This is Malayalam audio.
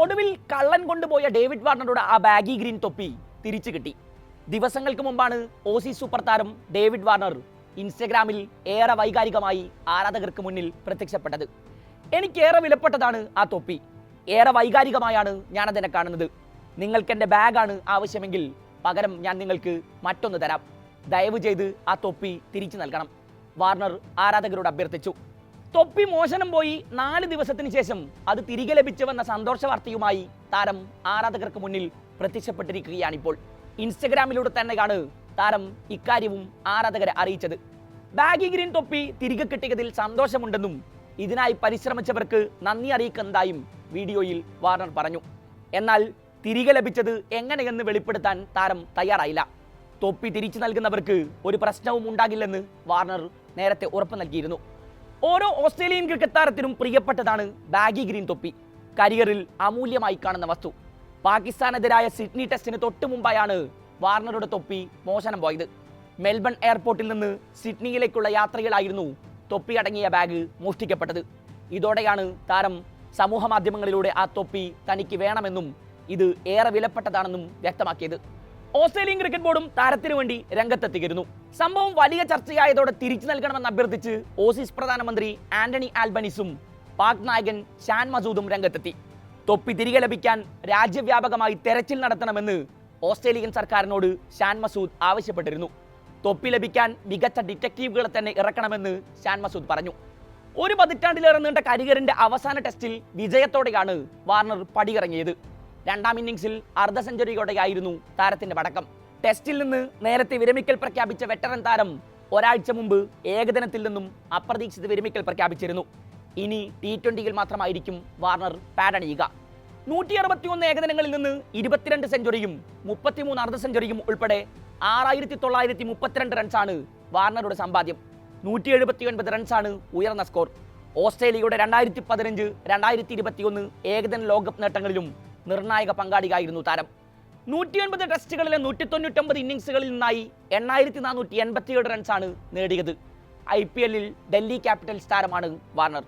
ഒടുവിൽ കള്ളൻ കൊണ്ടുപോയ ഡേവിഡ് വാർണറുടെ ആ ബാഗി ഗ്രീൻ തൊപ്പി തിരിച്ചു കിട്ടി. ദിവസങ്ങൾക്ക് മുമ്പാണ് ഓസി സൂപ്പർ താരം ഡേവിഡ് വാർണർ ഇൻസ്റ്റഗ്രാമിൽ ഏറെ വൈകാരികമായി ആരാധകർക്ക് മുന്നിൽ പ്രത്യക്ഷപ്പെട്ടത്. എനിക്കേറെ വിലപ്പെട്ടതാണ് ആ തൊപ്പി. ഏറെ വൈകാരികമായാണ് ഞാനതിനെ കാണുന്നത്. നിങ്ങൾക്ക് എന്റെ ബാഗാണ് ആവശ്യമെങ്കിൽ പകരം ഞാൻ നിങ്ങൾക്ക് മറ്റൊന്ന് തരാം. ദയവ് ചെയ്ത് ആ തൊപ്പി തിരിച്ചു നൽകണം. വാർണർ ആരാധകരോട് അഭ്യർത്ഥിച്ചു. തൊപ്പി മോശനം പോയി നാല് ദിവസത്തിന് ശേഷം അത് തിരികെ ലഭിച്ചുവെന്ന സന്തോഷ വാർത്തയുമായി താരം ആരാധകർക്ക് മുന്നിൽ പ്രത്യക്ഷപ്പെട്ടിരിക്കുകയാണിപ്പോൾ. ഇൻസ്റ്റഗ്രാമിലൂടെ തന്നെയാണ് താരം ഇക്കാര്യവും ആരാധകരെ അറിയിച്ചത്. ബാഗി ഗ്രീൻ തൊപ്പി തിരികെ കിട്ടിയതിൽ സന്തോഷമുണ്ടെന്നും ഇതിനായി പരിശ്രമിച്ചവർക്ക് നന്ദി അറിയിക്കുന്നതായും വീഡിയോയിൽ വാർണർ പറഞ്ഞു. എന്നാൽ തിരികെ ലഭിച്ചത് എങ്ങനെയെന്ന് വെളിപ്പെടുത്താൻ താരം തയ്യാറായില്ല. തൊപ്പി തിരിച്ചു നൽകുന്നവർക്ക് ഒരു പ്രശ്നവും ഉണ്ടാകില്ലെന്ന് വാർണർ നേരത്തെ ഉറപ്പ് നൽകിയിരുന്നു. ഓരോ ഓസ്ട്രേലിയൻ ക്രിക്കറ്റ് താരത്തിനും പ്രിയപ്പെട്ടതാണ് ബാഗി ഗ്രീൻ തൊപ്പി. കരിയറിൽ അമൂല്യമായി കാണുന്ന വസ്തു. പാകിസ്ഥാനെതിരായ സിഡ്നി ടെസ്റ്റിന് തൊട്ടു മുമ്പായാണ് വാർണറുടെ തൊപ്പി മോശനം പോയത്. മെൽബൺ എയർപോർട്ടിൽ നിന്ന് സിഡ്നിയിലേക്കുള്ള യാത്രയിലായിരുന്നു തൊപ്പി അടങ്ങിയ ബാഗ് മോഷ്ടിക്കപ്പെട്ടത്. ഇതോടെയാണ് താരം സമൂഹ മാധ്യമങ്ങളിലൂടെ ആ തൊപ്പി തനിക്ക് വേണമെന്നും ഇത് ഏറെ വിലപ്പെട്ടതാണെന്നും വ്യക്തമാക്കിയത്. ഓസ്ട്രേലിയൻ ക്രിക്കറ്റ് ബോർഡും താരത്തിനു വേണ്ടി രംഗത്തെത്തിയിരുന്നു. സംഭവം വലിയ ചർച്ചയായതോടെ തിരിച്ചു നൽകണമെന്ന് അഭ്യർത്ഥിച്ച് ഓസീസ് പ്രധാനമന്ത്രി ആന്റണി ആൽബനിസും പാക് നായകൻ ഷാൻ മസൂദും രംഗത്തെത്തി. തൊപ്പി തിരികെ ലഭിക്കാൻ രാജ്യവ്യാപകമായി തെരച്ചിൽ നടത്തണമെന്ന് ഓസ്ട്രേലിയൻ സർക്കാരിനോട് ഷാൻ മസൂദ് ആവശ്യപ്പെട്ടിരുന്നു. തൊപ്പി ലഭിക്കാൻ മികച്ച ഡിറ്റക്റ്റീവുകളെ തന്നെ ഇറക്കണമെന്ന് ഷാൻ മസൂദ് പറഞ്ഞു. ഒരു പതിറ്റാണ്ടിലേറെ നീണ്ട കരിയറിന്റെ അവസാന ടെസ്റ്റിൽ വിജയത്തോടെയാണ് വാർണർ പടിയിറങ്ങിയത്. രണ്ടാം ഇന്നിംഗ്സിൽ അർദ്ധ സെഞ്ചുറിയോടെയായിരുന്നു താരത്തിന്റെ പടക്കം. ടെസ്റ്റിൽ നിന്ന് നേരത്തെ വിരമിക്കൽ പ്രഖ്യാപിച്ച വെറ്ററൻ താരം ഒരാഴ്ച മുമ്പ് ഏകദിനത്തിൽ നിന്നും അപ്രതീക്ഷിത വിരമിക്കൽ പ്രഖ്യാപിച്ചിരുന്നു. ഇനി ടി ട്വന്റിയിൽ മാത്രമായിരിക്കും വാർണർ പാഡണിയുക നൂറ്റി അറുപത്തിയൊന്ന് ഏകദിനങ്ങളിൽ നിന്ന് ഇരുപത്തിരണ്ട് സെഞ്ചുറിയും മുപ്പത്തിമൂന്ന് അർദ്ധ സെഞ്ചുറിയും ഉൾപ്പെടെ ആറായിരത്തി തൊള്ളായിരത്തി മുപ്പത്തിരണ്ട് റൺസാണ് വാർണറുടെ സമ്പാദ്യം. നൂറ്റി എഴുപത്തി ഒൻപത് റൺസാണ് ഉയർന്ന സ്കോർ. ഓസ്ട്രേലിയയുടെ രണ്ടായിരത്തി പതിനഞ്ച് രണ്ടായിരത്തി ഇരുപത്തിയൊന്ന് ഏകദിന ലോകകപ്പ് നേട്ടങ്ങളിലും നിർണായക പങ്കാളിയായിരുന്നു താരം. നൂറ്റി നൂറ്റിയൊൻപത് ടെസ്റ്റുകളിലെ നൂറ്റി തൊണ്ണൂറ്റൊമ്പത് ഇന്നിങ്സുകളിൽ നിന്നായി എണ്ണായിരത്തി നാനൂറ്റി എൺപത്തിയേഴ് റൺസാണ് നേടിയത്. ഐ പി എല്ലിൽ ഡൽഹി ക്യാപിറ്റൽസ് താരമാണ് വാർണർ.